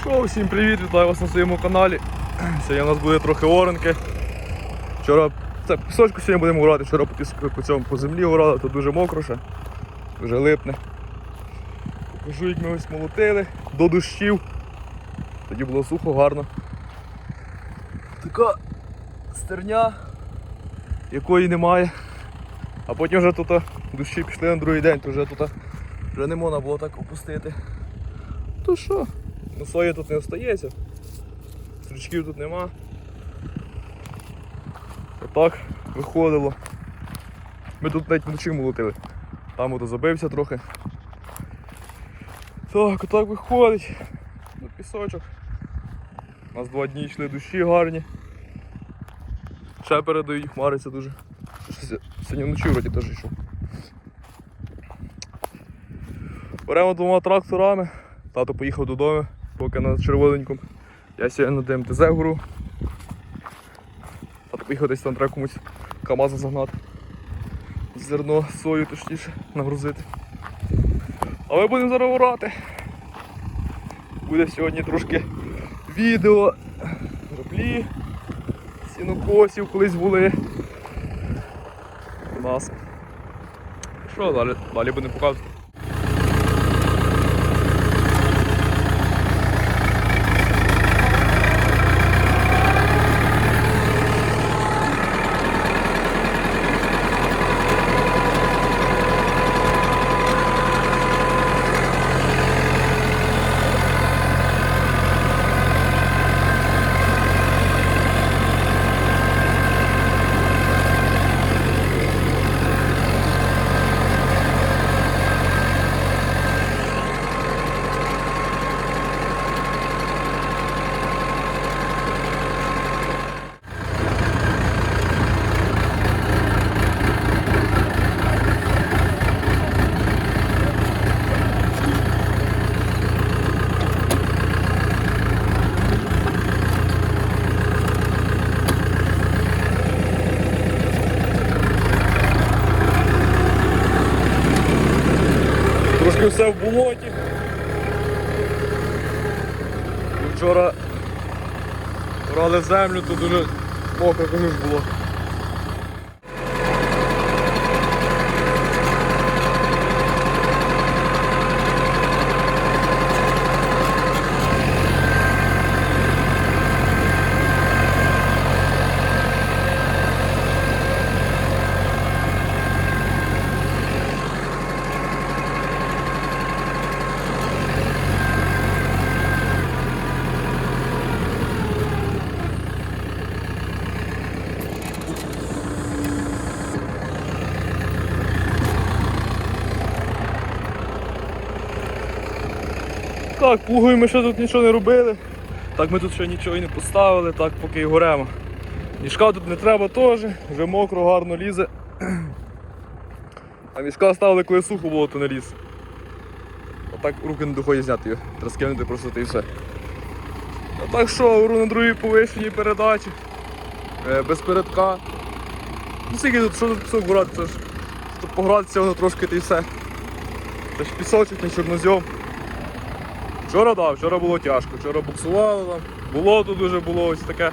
Що, всім привіт, вітаю вас на своєму каналі. Сьогодні у нас буде трохи оренки. Вчора це пісочку сьогодні будемо грати, вчора по, піску, по цьому по землі грали, тут дуже мокро ще, дуже липне. Покажу, як ми ось молотили до дощів. Тоді було сухо, гарно. Така стерня, якої немає. А потім вже тут дощі пішли на другий день, то вже тут вже не можна було так опустити. То що? Ну сої тут не остається. Стрічків тут нема. Отак виходило. Ми тут навіть вночі молотили. Там ото забився трохи. Так, отак виходить. На пісочок. У нас два дні йшли душі гарні. Ще передають, хмариться дуже. Сьогодні вночі вроді теж йшов. Беремо двома тракторами. Тато поїхав додому, поки на червоненькому. Я сьогодні на ДМТЗ гору. Тато поїхав десь там треба комусь КАМАЗа загнати. Зерно, сою точніше нагрузити. А ми будемо зараз орати. Буде сьогодні трошки відео, граблі, сінокосів колись були. У нас. Що далі? Далі будемо показувати. Трошки все в болоті. Вчора брали землю, то дуже мокро ж було. Так, плугою ми ще тут нічого не робили. Так ми тут ще нічого і не поставили, так поки і горемо. Мішка тут не треба теж, вже мокро, гарно лізе. А мішка ставили, коли сухо було, то не ліз. Отак руки не доходять зняти його, треба скинути просто та і все. А так що, ору на другій повищеній передачі, е, без передка. Ну скільки тут, що тут пісок грати, це ж тут погратися воно трошки та й все. Це ж пісочок, не чорнозьом. Вчора так, вчора було тяжко, вчора буксувало там, болото дуже було ось таке.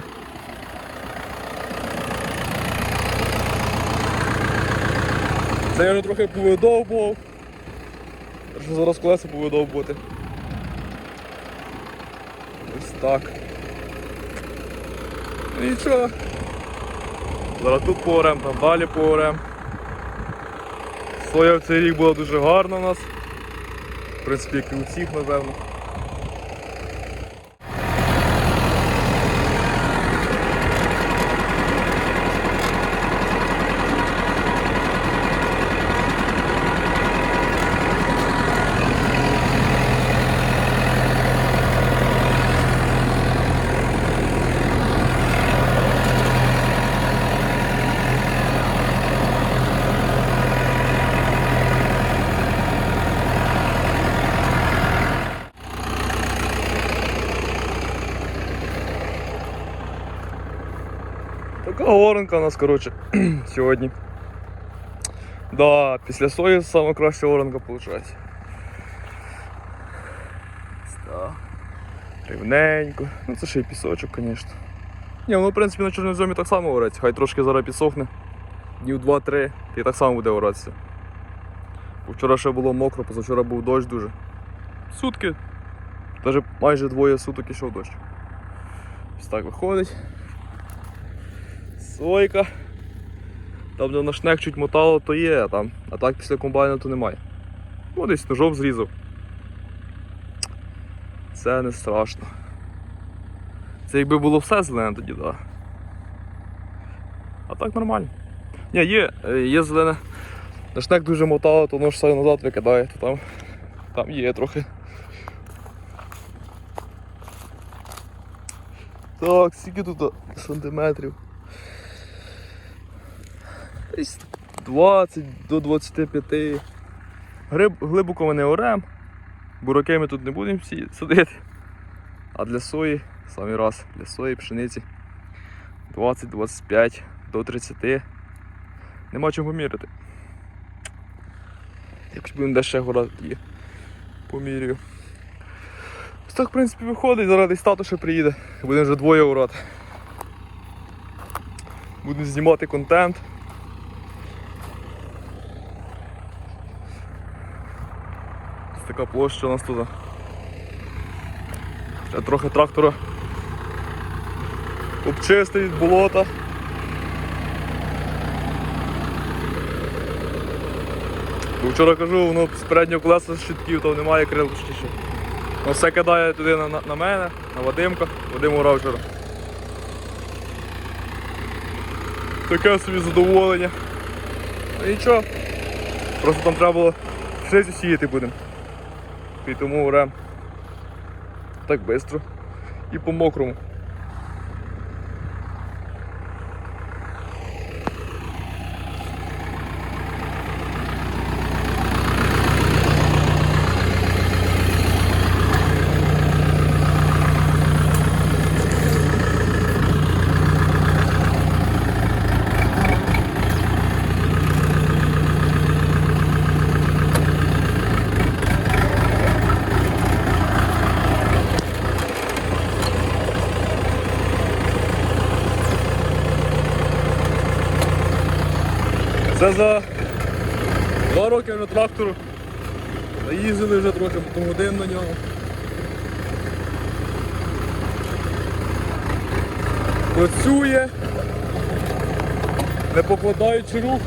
Це я вже трохи повидовбував. Що зараз колеса повидовбувати. Ось так. Нічого. Зараз тут поорем, там далі поорем. Соя в цей рік була дуже гарна у нас. В принципі, як і у всіх, напевно. Така оранка у нас, коротше, сьогодні. Да, після сої сама краща оранка виходить. Рівненько. Ну це ще й пісочок, звісно. Ні, воно в принципі на чорноземі так само орається. Хай трошки зараз підсохне. Днів 2-3, і так само буде оратися. Вчора ще було мокро, позавчора був дощ дуже. Сутки. Навіть майже двоє суток ішов дощ. Ось так виходить. Сойка. Там, де на шнек чуть мотало, то є, там. А так після комбайну то немає. О, десь ножом зрізав. Це не страшно. Це якби було все зелене тоді, так. Да. А так нормально. Ні, є, є зелене. На шнек дуже мотало, то воно ж все назад викидає, то там, там є трохи. Так, скільки тут сантиметрів? Десь 20 до 25. Гриб, глибоко ми не орем. Бураки ми тут не будемо всі садити. А для сої, самий раз, для сої, пшениці 20-25 до 30. Нема чим поміряти. Якщо будемо де ще гора є. Помірюю. Так, в принципі, виходить, десь тато ще приїде. Будемо вже двоє урати. Будемо знімати контент. Така площа у нас тут. Ще трохи трактора обчистить від болота. Бо вчора кажу, воно з переднього колеса щитків, там немає крил ще. Воно все кидає туди на, на, мене, на Вадимка. Вадим урав вчора. Таке собі задоволення. Ну нічого. Просто там треба було пшеницю сіяти будемо. І тому урем. Так швидко. І по мокрому. Це за два роки вже трактору. Наїздили вже трохи потім годин на нього. Працює, не покладаючи рук.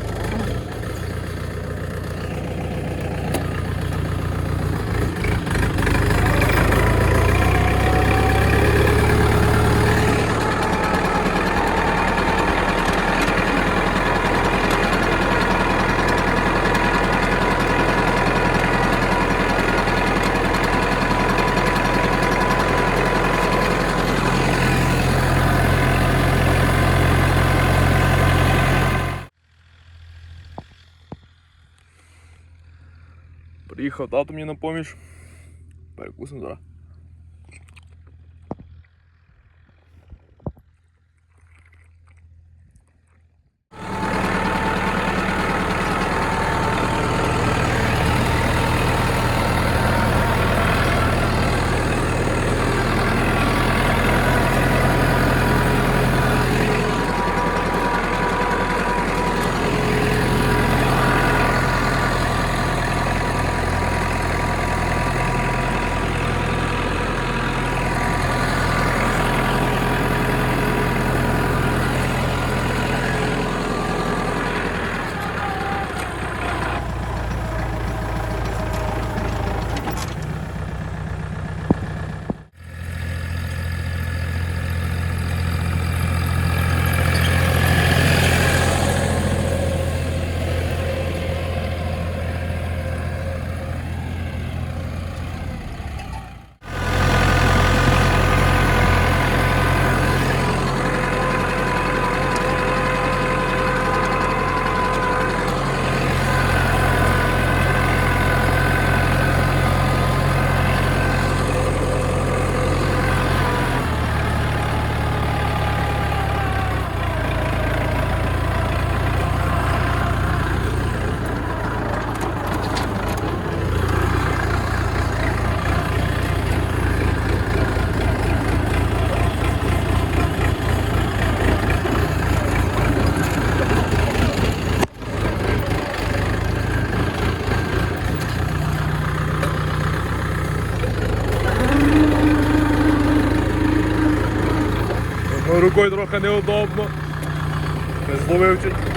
Приїхав тато мені на поміч. Перекусимо зараз. Рукою трохи неудобно. Не зловив чуть.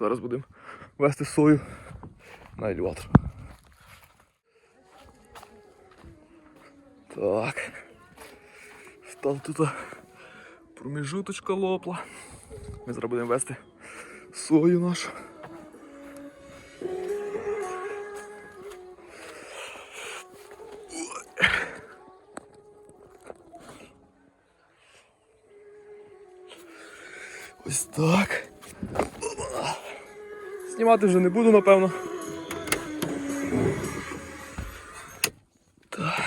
Зараз будемо вести сою на елеватор. Так. Став тут проміжуточка лопла. Ми зараз будемо вести сою нашу. Ось так. Знімати вже не буду, напевно. Так.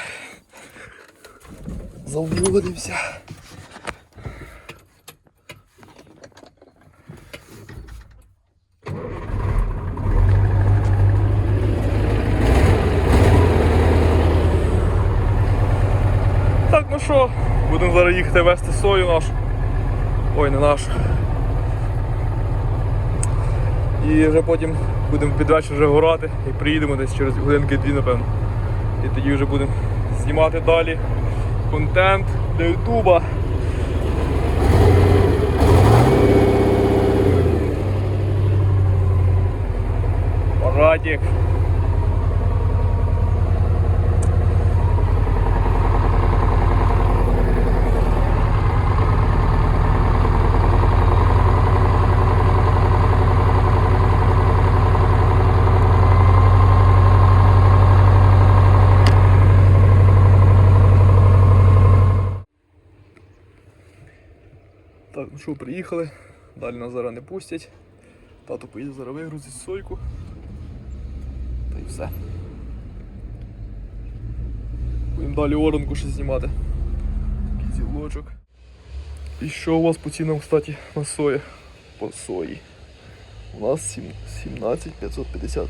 Так, ну що, будемо зараз їхати вести сою нашу. Ой, не нашу. І вже потім будемо під вечір вже горати і приїдемо десь через годинки-дві, напевно. І тоді вже будемо знімати далі контент для Ютуба. Парадік. Що, приїхали. Далі нас зараз не пустять. Тато поїде зараз вигрузить сойку. Та й все. Будемо далі оранку ще знімати. Кізілочок. І що у вас по цінам, кстати, на сої? По сої. У нас сім- 17 550.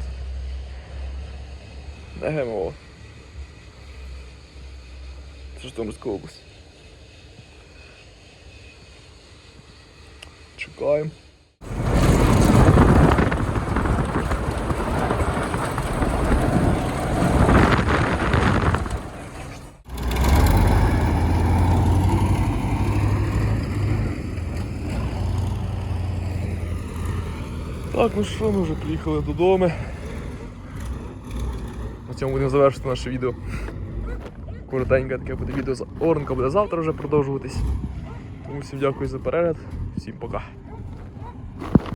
Не ГМО. Це Житомирська область. Чекаємо. Так, ну що, ми вже приїхали додому. На цьому будемо завершити наше відео. Коротеньке таке буде відео. Орнка буде завтра вже продовжуватись. Тому всім дякую за перегляд. Всім пока.